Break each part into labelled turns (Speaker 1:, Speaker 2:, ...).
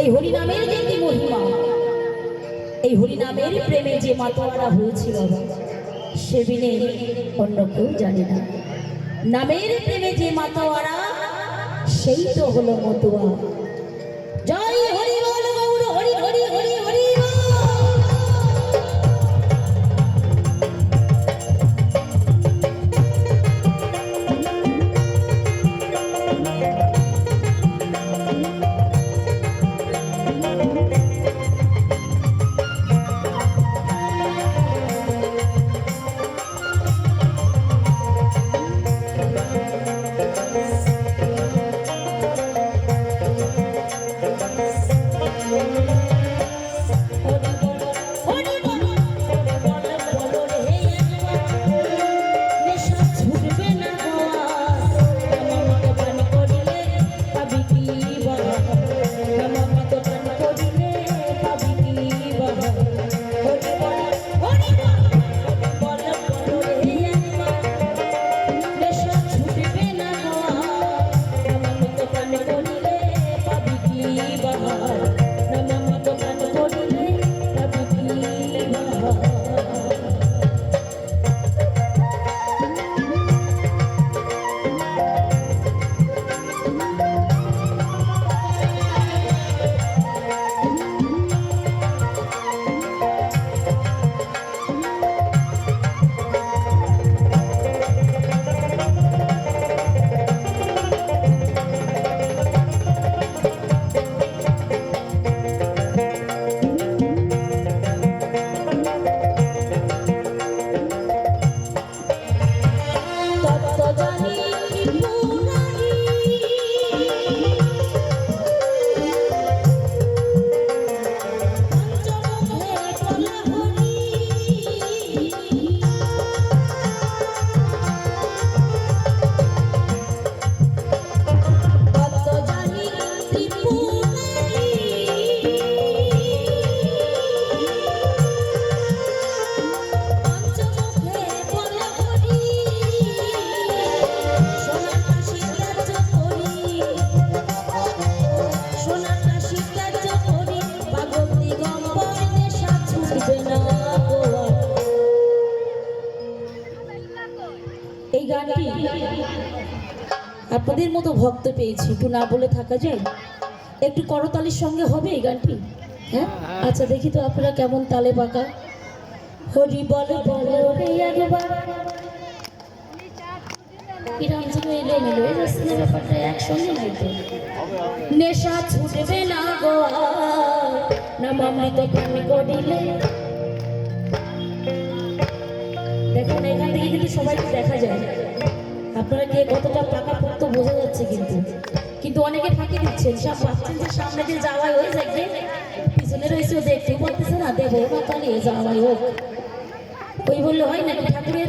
Speaker 1: এই হরিনামের যে কি মহিমা? এই হরিনামের প্রেমে যে মাতোয়ারা হয়েছিল সে বিনে অন্য কেউ জানে না। নামের প্রেমে যে মাতোয়ারা সেই তো হলো মতুয়া। গানটি আপনাদের মতো ভক্ত পেয়েছি একটু না বলে থাকা যায় একটু করতালির সঙ্গে হবে এই গানটি হ্যাঁ আচ্ছা দেখি তো আপনারা কেমন তালে পাকা হরি বল তো নেশা ছুটবে না গো অমৃত পান করিলে দেখুন এখান থেকে কিন্তু সবাইকে দেখা যায়। আপনারা কে কতটা পাকা পোক্ত বোঝা যাচ্ছে কিন্তু। কিন্তু অনেকে ফাঁকি দিচ্ছেন। সব ভাবছেন যে সামনে দিয়ে যাওয়াই হয়ে যাবে পিছনে রয়েছে ও দেখতে বলতেছে না, দেবো না চালিয়ে যাওয়াই হোক। ওই বললে, হয় নাকি ঠাকুরের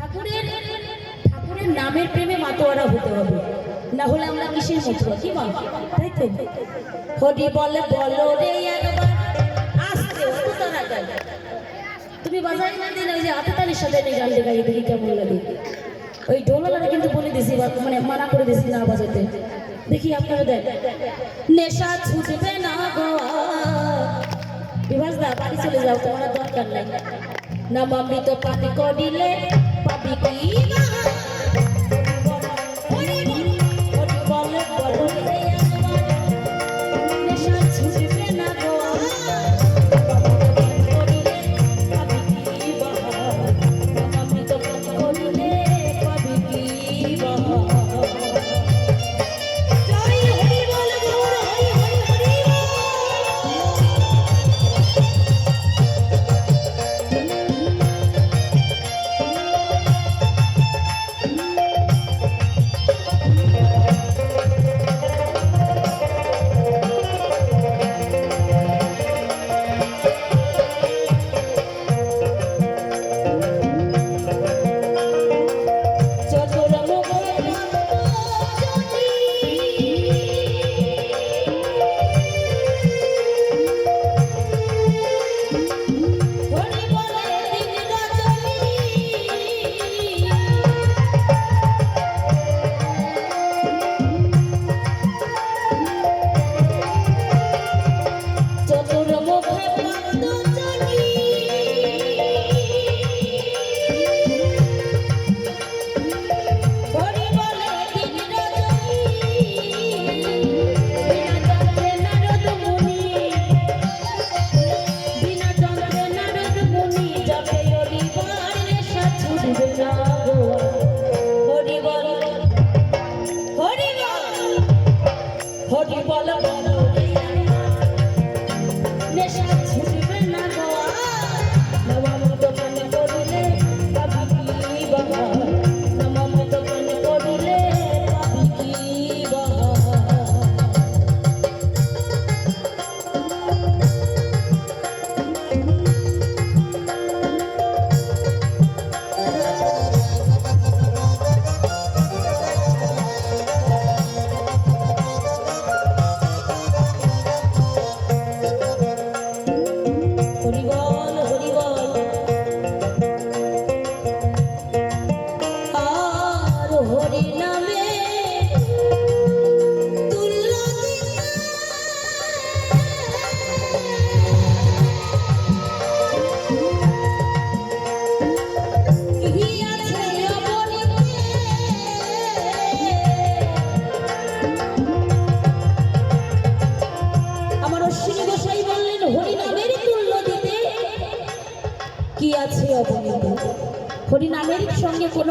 Speaker 1: ঠাকুরের ঠাকুরের নামের প্রেমে মাতোয়ারা হতে হবে? না হলে আমরা কিসের মতো কি বল? তাই তো? হরি বলে, বলো রে একবার। তুমি বাজাই না দিন ওই যে আততালির সাথে আমি গান গাই দেখি কেমন লাগে। ওই ঢোলারা কিন্তু বলে দিছি মানে মানা করে দিছি না বাজাতে দেখি আপনারা দেখ। নেশা ছুটবে না গো দা বাড়ি চলে যাও, তোমার দরকার নাই। না মাম্মি তো পাতি করিলে পাবি কি না?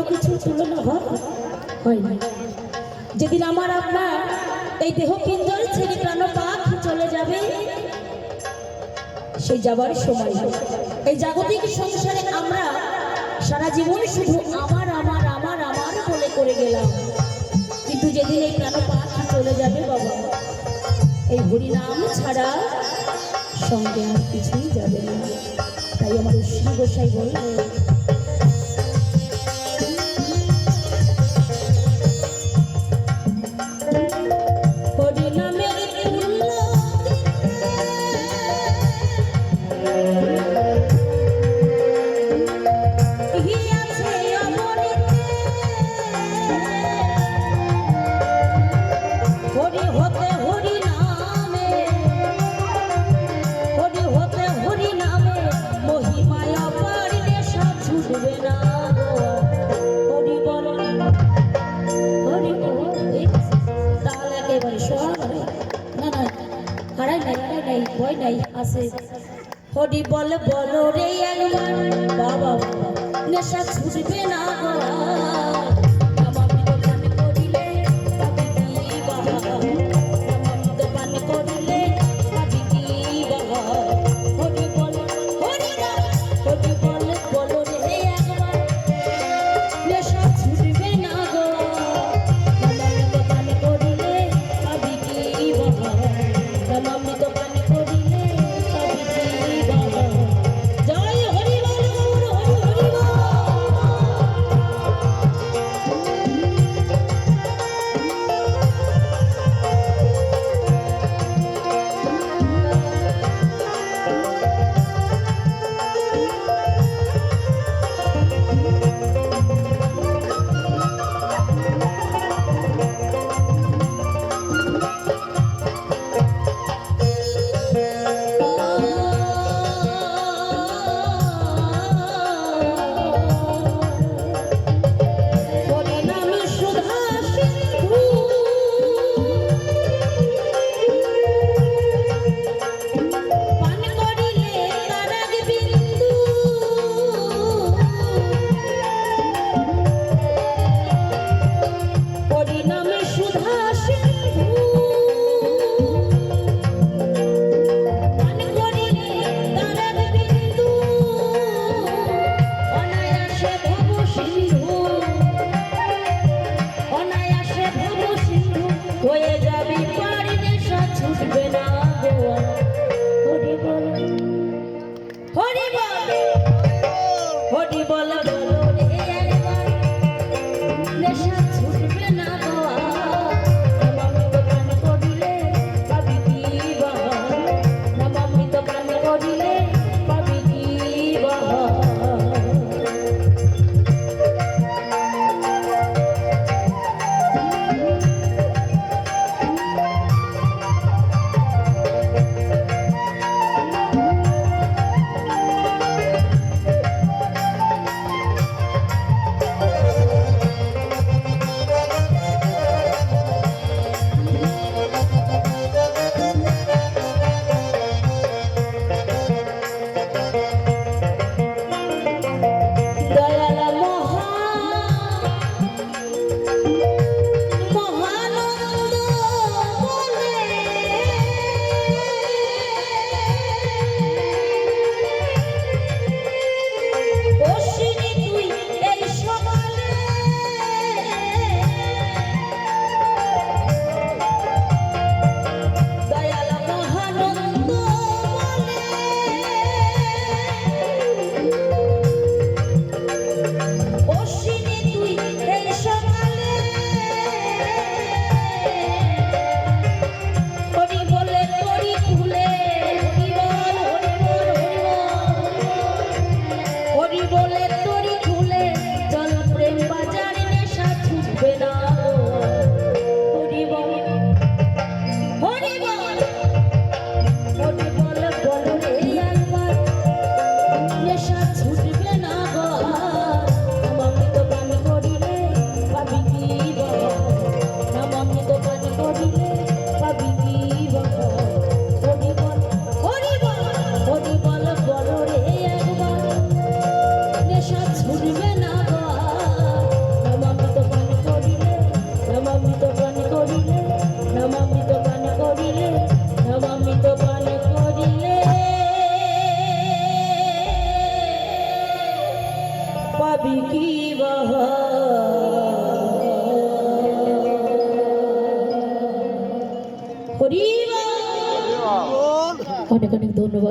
Speaker 1: কিছুর তুলনা হয় যেদিন আমার আপনার এই দেহ পিঞ্জর ছেড়ে প্রাণ পাখি চলে যাবে, সেই যাবার সময় এই জাগতিক সংসারে আমরা সারা জীবন শুধু আমার আমার আমার আমার বলে করে গেলাম। কিন্তু যেদিন এই প্রাণ পাখি চলে যাবে বাবা, এই হরিনাম ছাড়া সঙ্গে আর কিছুই যাবে না। তাই আমার শ্রী গোসাই বলল আছে। হরি বল বল রে বাবা নেশা ছুটবে না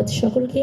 Speaker 1: ধন্যবাদ সকলকে।